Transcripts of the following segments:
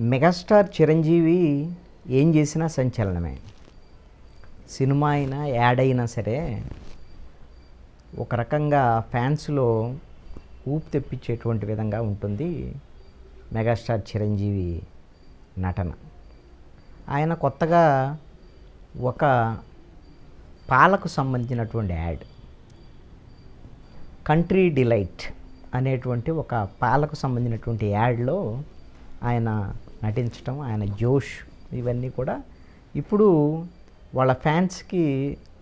Megastar Chiranjeevi ఏం చేసినా సంచలనమే. Cinema అయినా యాడ్ అయినా సరే ఒక రకంగా ఫ్యాన్స్లో ఊపు తెప్పించేటువంటి విధంగా ఉంటుంది మెగాస్టార్ చిరంజీవి నటన. ఆయన కొత్తగా ఒక పాలకు సంబంధించినటువంటి యాడ్. కంట్రీ డిలైట్ అనేటువంటి ఒక పాలకు సంబంధించినటువంటి యాడ్లో ఆయన నటించడం ఆయన జోష్ ఇవన్నీ కూడా ఇప్పుడు వాళ్ళ ఫ్యాన్స్కి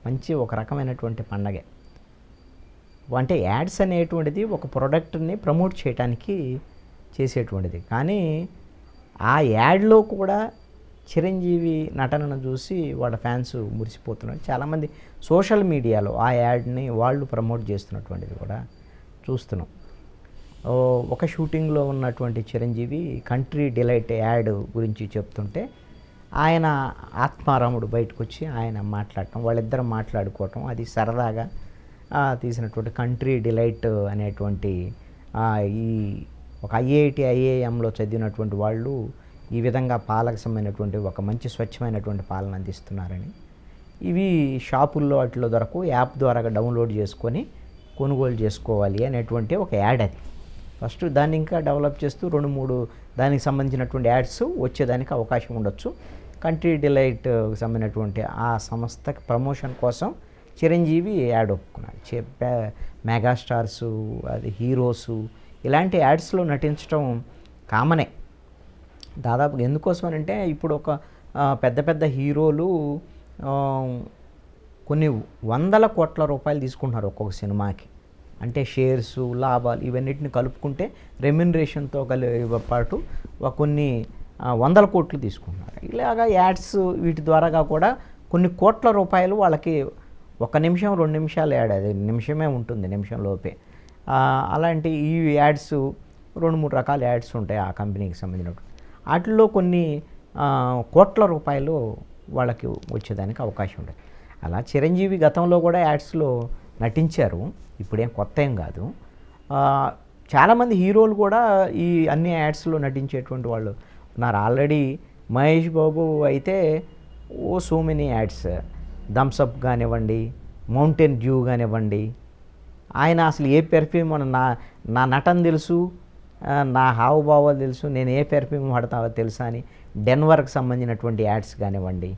మంచి ఒక రకమైనటువంటి పండగే. అంటే యాడ్స్ అనేటువంటిది ఒక ప్రోడక్ట్ని ప్రమోట్ చేయడానికి చేసేటువంటిది. కానీ ఆ యాడ్లో కూడా చిరంజీవి నటనను చూసి వాళ్ళ ఫ్యాన్స్ మురిసిపోతున్నారు. చాలామంది సోషల్ మీడియాలో ఆ యాడ్ని వాళ్ళు ప్రమోట్ చేస్తున్నటువంటిది కూడా చూస్తున్నాం. ఒక షూటింగ్లో ఉన్నటువంటి చిరంజీవి కంట్రీ డిలైట్ యాడ్ గురించి చెప్తుంటే ఆయన ఆత్మారాముడు బయటకు వచ్చి ఆయన మాట్లాడటం వాళ్ళిద్దరం మాట్లాడుకోవటం అది సరదాగా తీసినటువంటి కంట్రీ డిలైట్ అనేటువంటి ఈ ఒక ఐఐటి ఐఏఎంలో చదివినటువంటి వాళ్ళు ఈ విధంగా పాలకసమైనటువంటి ఒక మంచి స్వచ్ఛమైనటువంటి పాలన అందిస్తున్నారని. ఇవి షాపుల్లో వాటిలో దొరకు యాప్ ద్వారా డౌన్లోడ్ చేసుకొని కొనుగోలు చేసుకోవాలి అనేటువంటి ఒక యాడ్ అది. ఫస్ట్ దాన్ని ఇంకా డెవలప్ చేస్తూ రెండు మూడు దానికి సంబంధించినటువంటి యాడ్స్ వచ్చేదానికి అవకాశం ఉండొచ్చు. కంట్రీ డిలైట్ సంబంధించినటువంటి ఆ సంస్థకి ప్రమోషన్ కోసం చిరంజీవి యాడ్ ఒప్పుకున్నాడు. చే- మెగాస్టార్స్ అది హీరోసు ఇలాంటి యాడ్స్లో నటించడం కామనే. దాదాపు ఎందుకోసం అంటే ఇప్పుడు ఒక పెద్ద పెద్ద హీరోలు కొన్ని వందల కోట్ల రూపాయలు తీసుకుంటున్నారు ఒక్కొక్క సినిమాకి. అంటే షేర్స్ లాభాలు ఇవన్నిటిని కలుపుకుంటే రెమ్యునరేషన్తో కలి పాటు కొన్ని వందల కోట్లు తీసుకున్నారు ఇలాగా యాడ్స్ వీటి ద్వారాగా కూడా కొన్ని కోట్ల రూపాయలు వాళ్ళకి ఒక నిమిషం రెండు నిమిషాలు యాడ్ అది నిమిషమే ఉంటుంది నిమిషం లోపే. అలాంటి ఈ యాడ్స్ రెండు మూడు రకాల యాడ్స్ ఉంటాయి ఆ కంపెనీకి సంబంధించినప్పుడు వాటిల్లో కొన్ని కోట్ల రూపాయలు వాళ్ళకి వచ్చేదానికి అవకాశం ఉంటుంది. అలా చిరంజీవి గతంలో కూడా యాడ్స్లో నటించారు. ఇప్పుడేం కొత్త ఏం కాదు చాలామంది హీరోలు కూడా ఈ అన్ని యాడ్స్లో నటించేటువంటి వాళ్ళు ఉన్నారు. ఆల్రెడీ మహేష్ బాబు అయితే ఓ so many ads. Thums Up కానివ్వండి మౌంటైన్ డ్యూ కానివ్వండి. ఆయన అసలు ఏ పెర్ఫ్యూమ్ నా నా నటన తెలుసు నా హావభావాలు తెలుసు నేను ఏ పెర్ఫ్యూమ్ వాడతావో తెలుసా అని డెన్వర్కి సంబంధించినటువంటి యాడ్స్ కానివ్వండి.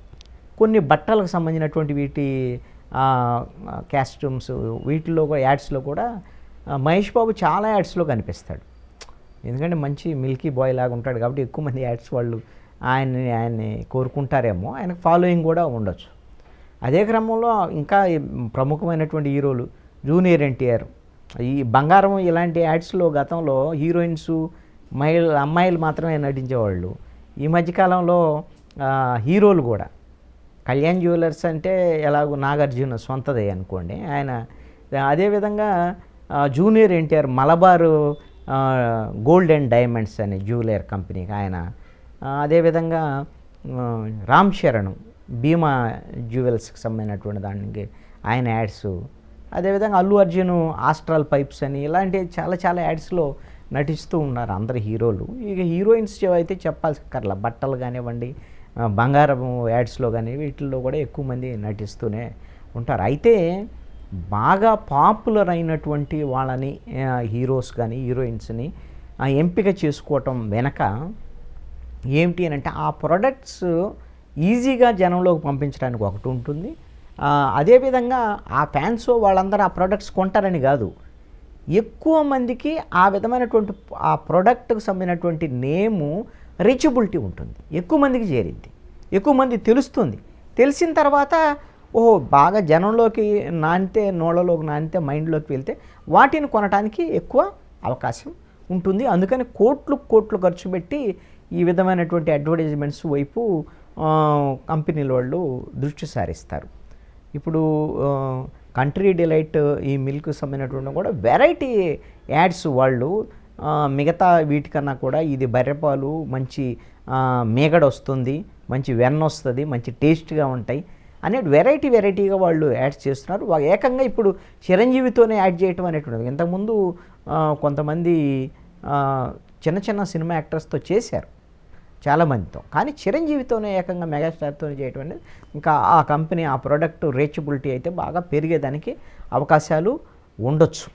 కొన్ని బట్టలకు సంబంధించినటువంటి వీటి కాస్ట్యూమ్స్ వీటిలో కూడా యాడ్స్లో కూడా మహేష్ బాబు చాలా యాడ్స్లో కనిపిస్తాడు. ఎందుకంటే మంచి మిల్కీ బాయ్ లాగా ఉంటాడు కాబట్టి ఎక్కువ మంది యాడ్స్ వాళ్ళు ఆయన్ని ఆయన్ని కోరుకుంటారేమో. ఆయనకు ఫాలోయింగ్ కూడా ఉండొచ్చు. అదే క్రమంలో ఇంకా ప్రముఖమైనటువంటి హీరోలు జూనియర్ ఎన్టీఆర్. ఈ బంగారం ఇలాంటి యాడ్స్లో గతంలో హీరోయిన్స్ మహిళ అమ్మాయిలు మాత్రమే నటించేవాళ్ళు. ఈ మధ్యకాలంలో హీరోలు కూడా. కళ్యాణ్ జ్యువెలర్స్ అంటే ఎలాగో నాగార్జున సొంతదే అనుకోండి. ఆయన అదేవిధంగా junior NTR Malabar Gold and Diamonds అనే జ్యువెలర్ కంపెనీకి ఆయన అదేవిధంగా రామ్ చరణ్ భీమా జ్యువెల్స్కి సంబంధించినటువంటి దానికి ఆయన యాడ్స్. అదేవిధంగా అల్లు అర్జున్ ఆస్ట్రల్ పైప్స్ అని ఇలాంటి చాలా చాలా యాడ్స్లో నటిస్తూ ఉన్నారు అందరు హీరోలు. ఇక హీరోయిన్స్ అయితే చెప్పాల్సిన బట్టలు కానివ్వండి బంగారం యాడ్స్లో కానీ వీటిల్లో కూడా ఎక్కువ మంది నటిస్తూనే ఉంటారు. అయితే బాగా పాపులర్ అయినటువంటి వాళ్ళని హీరోస్ కానీ హీరోయిన్స్ని ఎంపిక చేసుకోవటం వెనక ఏమిటి అని అంటే ఆ ప్రొడక్ట్స్ ఈజీగా జనంలోకి పంపించడానికి ఒకటి ఉంటుంది. అదేవిధంగా ఆ ఫ్యాన్స్ వాళ్ళందరూ ఆ ప్రొడక్ట్స్ కొంటారని కాదు. ఎక్కువ మందికి ఆ విధమైనటువంటి ఆ ప్రోడక్ట్కి సంబంధించినటువంటి నేము రీచబిలిటీ ఉంటుంది. ఎక్కువ మందికి చేరింది. ఎక్కువ మంది తెలుస్తుంది. తెలిసిన తర్వాత ఓహో బాగా జనంలోకి నానితే నోళ్ళలోకి నానితే మైండ్లోకి వెళ్తే వాటిని కొనడానికి ఎక్కువ అవకాశం ఉంటుంది. అందుకని కోట్లు కోట్లు ఖర్చు పెట్టి ఈ విధమైనటువంటి అడ్వర్టైజ్మెంట్స్ వైపు కంపెనీల వాళ్ళు దృష్టి సారిస్తారు. ఇప్పుడు కంట్రీ డిలైట్ ఈ మిల్క్ సంబంధించినటువంటి కూడా వెరైటీ యాడ్స్ వాళ్ళు మిగతా వీటికన్నా కూడా ఇది బర్రెపాలు మంచి ఆ, మీగడ వస్తుంది మంచి వెన్న వస్తుంది మంచి టేస్ట్గా ఉంటాయి. అనే వెరైటీ వెరైటీగా వాళ్ళు యాడ్స్ చేస్తున్నారు. ఏకంగా ఇప్పుడు చిరంజీవితోనే యాడ్ చేయటం అనేటువంటిది. ఇంతకుముందు కొంతమంది చిన్న చిన్న సినిమా యాక్టర్స్తో చేశారు చాలామందితో కానీ చిరంజీవితోనే ఏకంగా మెగాస్టార్తో చేయటం అనేది ఇంకా ఆ కంపెనీ ఆ ప్రోడక్ట్ రీచబిలిటీ అయితే బాగా పెరిగేదానికి అవకాశాలు ఉండొచ్చు.